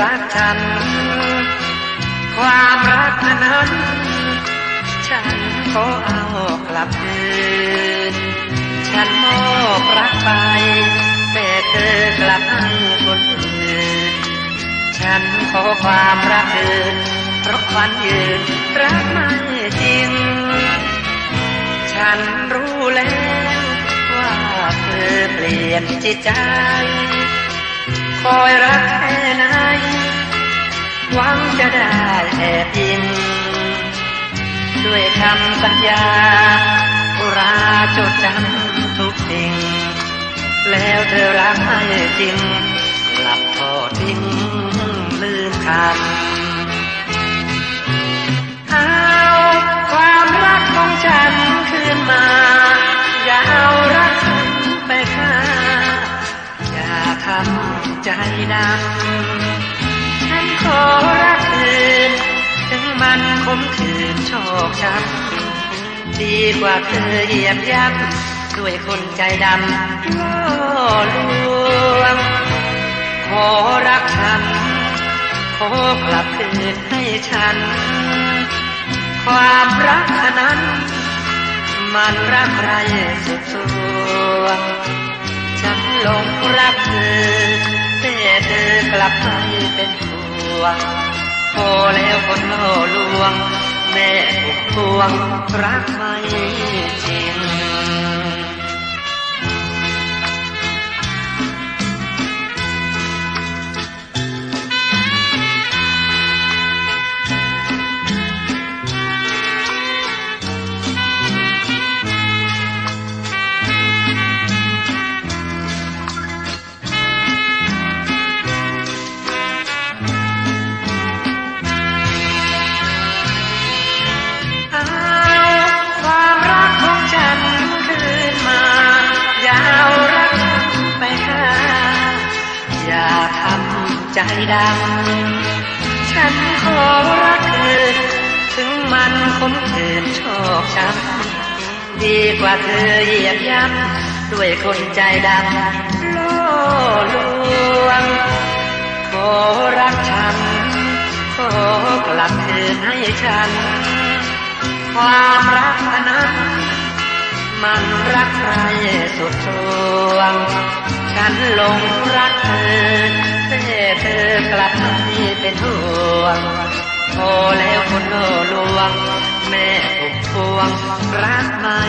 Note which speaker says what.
Speaker 1: รักฉัน ความรักนั้น ฉันขอเอากลับคืน ฉันมอบรักไป แต่เธอกลับให้คนอื่น ฉันขอความรักเดินเพราะควันยืนรักไม่จริง ฉันรู้แล้วว่าเธอเปลี่ยนจิตใจ คอยรักแค่ไหนหวังจะได้แอบยินด้วยคำสัญญาอุราจดจำทุกสิ่ง แล้วเธอรักไม่จริงกลับทอดทิ้งลืมคำ ดำฉันขอรักคืน ถึงมันคมคืนชอกช้ำดีกว่าเธอเหยียบย่ำด้วยคนใจดำล่อลวง ขอรักฉัน ขอกลับคืนให้ฉัน ความรักนนั้น มันรักใครสุดสวงฉันหลงรักเธอ แต่เธอกลับไม่เป็นห่วงพอแล้วคนล่อลวง แม่ผูกพวงรักไม่จริง ใจดำ ฉันขอรักคืนถึงมันคมคืนชอกช้ำ ดีกว่าเธอเหยียบย่ำด้วยคนใจดำล่อลวง ขอรักฉัน ขอกลับคืนให้ฉัน ความรักอนั้น มันรักใครสุดสวง ฉันหลงรักเธอ เธอกลับไม่เป็นห่วงพอแล้วคนโลลวง แม่ถูกทวงรักไม่